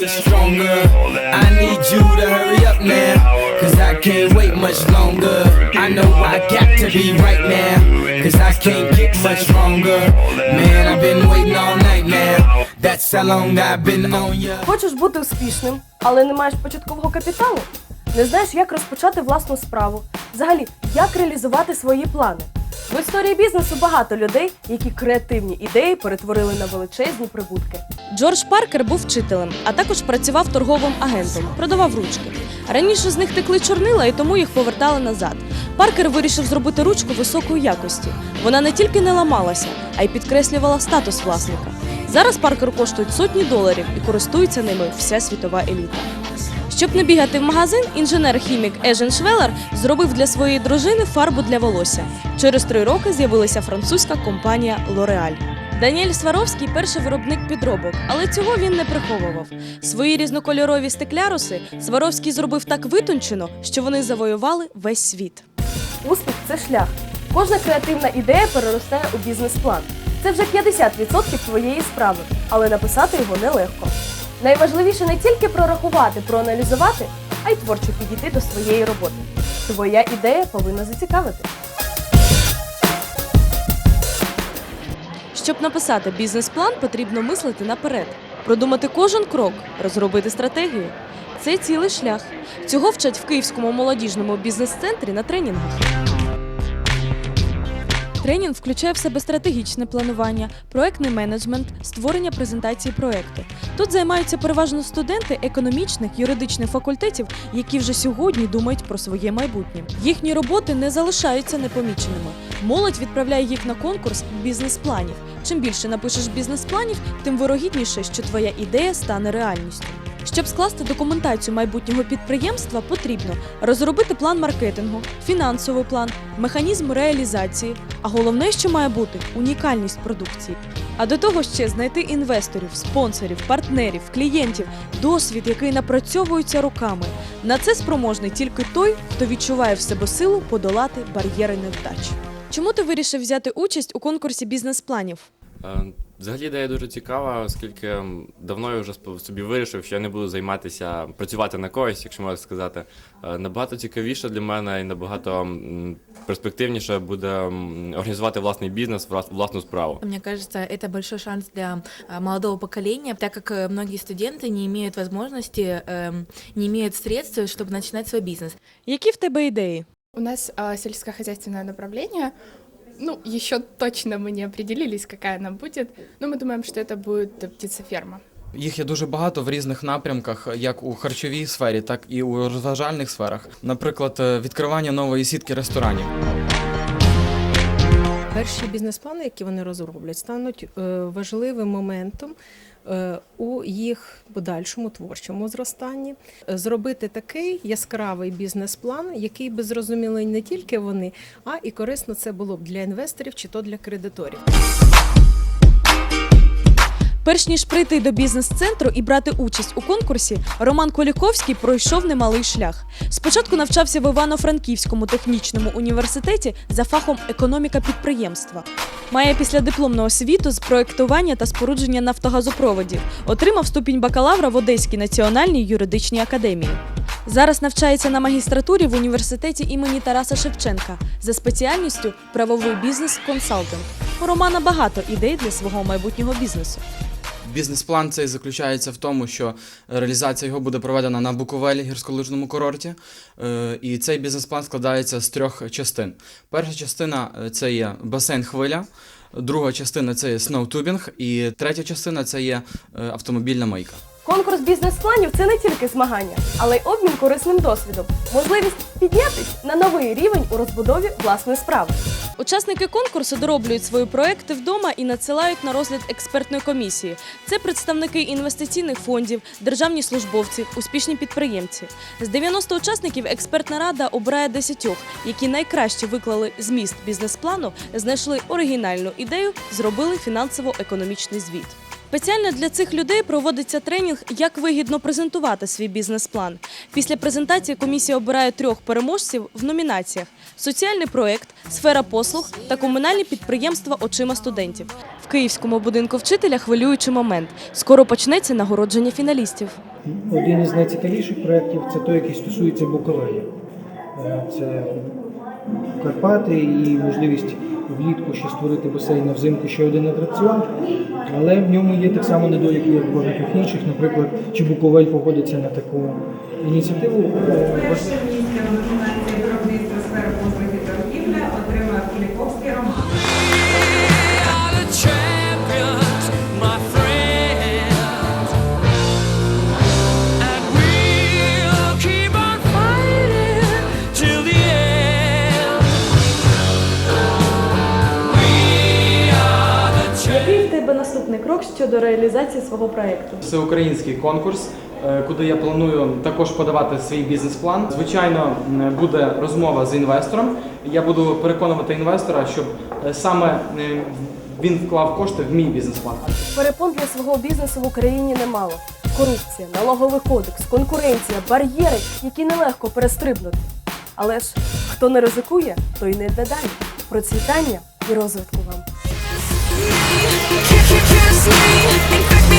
me stronger. I need you to hurry up now, cause I can't wait much longer. I know I got to be right now, cause I can't get much longer. Man, I've been waiting all night now. That's how long I've been on ya. Хочеш бути успішним, але не маєш початкового капіталу? Не знаєш, як розпочати власну справу? Взагалі, як реалізувати свої плани? В історії бізнесу багато людей, які креативні ідеї перетворили на величезні прибутки. Джордж Паркер був вчителем, а також працював торговим агентом, продавав ручки. Раніше з них текли чорнила і тому їх повертали назад. Паркер вирішив зробити ручку високої якості. Вона не тільки не ламалася, а й підкреслювала статус власника. Зараз Паркер коштують сотні доларів і користується ними вся світова еліта. Щоб не бігати в магазин, інженер-хімік Ежен Швелер зробив для своєї дружини фарбу для волосся. Через три роки з'явилася французька компанія L'Oréal. Даніель Сваровський перший виробник підробок, але цього він не приховував. Свої різнокольорові стекляруси Сваровський зробив так витончено, що вони завоювали весь світ. Успіх це шлях. Кожна креативна ідея переросте у бізнес-план. Це вже 50% твоєї справи, але написати його нелегко. Найважливіше не тільки прорахувати, проаналізувати, а й творчо підійти до своєї роботи. Твоя ідея повинна зацікавити. Щоб написати бізнес-план, потрібно мислити наперед, продумати кожен крок, розробити стратегію. Це цілий шлях. Цього вчать в Київському молодіжному бізнес-центрі на тренінгах. Тренінг включає в себе стратегічне планування, проектний менеджмент, створення презентації проекту. Тут займаються переважно студенти економічних, юридичних факультетів, які вже сьогодні думають про своє майбутнє. Їхні роботи не залишаються непоміченими. Молодь відправляє їх на конкурс бізнес-планів. Чим більше напишеш бізнес-планів, тим вирогідніше, що твоя ідея стане реальністю. Щоб скласти документацію майбутнього підприємства, потрібно розробити план маркетингу, фінансовий план, механізм реалізації, а головне, що має бути унікальність продукції. А до того ще знайти інвесторів, спонсорів, партнерів, клієнтів, досвід, який напрацьовується роками. На це спроможний тільки той, хто відчуває в себе силу подолати бар'єри невдач. Чому ти вирішив взяти участь у конкурсі бізнес-планів? Е, Взагалі ідея дуже цікава, оскільки м, давно я вже сп- собі вирішив, що я не буду займатися працювати на когось, якщо можна сказати. Е, Набагато цікавіше для мене і набагато м, перспективніше буде м, організувати власний бізнес, влас- власну справу. Мне кажется, это большой шанс для а, молодого поколения, так как э, многие студенты не имеют возможности, эм, не имеют средств, чтобы начинать свой бизнес. Які в тебе ідеї? У нас а, сельскохозяйственное направление. Ну, еще точно мы не определились, какая она будет, но мы думаем, что это будет э, птицеферма. Їх є дуже багато в різних напрямках, як у харчовій сфері, так і у розважальних сферах. Наприклад, е, відкривання нової сітки ресторанів. Перші бізнес-плани, які вони розроблять, стануть е, важливим моментом е, у їх подальшому творчому зростанні. Е, Зробити такий яскравий бізнес-план, який би зрозуміли не тільки вони, а і корисно це було б для інвесторів чи то для кредиторів. Перш ніж прийти до бізнес-центру і брати участь у конкурсі, Роман Коліковський пройшов немалий шлях. Спочатку навчався в Івано-Франківському технічному університеті за фахом економіка підприємства. Має післядипломну освіту з проектування та спорудження нафтогазопроводів. Отримав ступінь бакалавра в Одеській національній юридичній академії. Зараз навчається на магістратурі в університеті імені Тараса Шевченка за спеціальністю правовий бізнес консалтинг. У Романа багато ідей для свого майбутнього бізнесу. Бізнес-план цей заключається в тому, що реалізація його буде проведена на Буковелі гірськолижному курорті. Е, І цей бізнес-план складається з трьох частин. Перша частина е, це є басейн хвиля, друга частина це є сноутубінг, і третя частина це є е, автомобільна мийка. Конкурс бізнес-планів це не тільки змагання, але й обмін корисним досвідом, можливість піднятись на новий рівень у розбудові власної справи. Учасники конкурсу дороблюють свої проекти вдома і надсилають на розгляд експертної комісії. Це представники інвестиційних фондів, державні службовці, успішні підприємці. З 90 учасників експертна рада обирає 10, які найкраще виклали зміст бізнес-плану, знайшли оригінальну ідею, зробили фінансово-економічний звіт. Спеціально для цих людей проводиться тренінг, як вигідно презентувати свій бізнес-план. Після презентації комісія обирає трьох переможців в номінаціях: соціальний проект, сфера послуг та комунальні підприємства очима студентів. В київському будинку вчителя хвилюючий момент. Скоро почнеться нагородження фіналістів. Один із найцікавіших проєктів це той, який стосується Буковелі. Е, Це Карпати і можливість влітку ще створити басейн, а взимку ще один атракціон. Але в ньому є так само недоліки, як в багатьох інших. Наприклад, чи Буковель погодиться на таку ініціативу. Перше місце виробництва сфери послуги крок щодо реалізації свого проєкту? Всеукраїнський конкурс, е, куди я планую також подавати свій бізнес-план. Звичайно, буде розмова з інвестором. Я буду переконувати інвестора, щоб е, саме е, він вклав кошти в мій бізнес-план. Перепон для свого бізнесу в Україні немало. Корупція, налоговий кодекс, конкуренція, бар'єри, які нелегко перестрибнути. Але ж хто не ризикує, той не йде далі. Процвітання і розвитку вам. Take me, take me.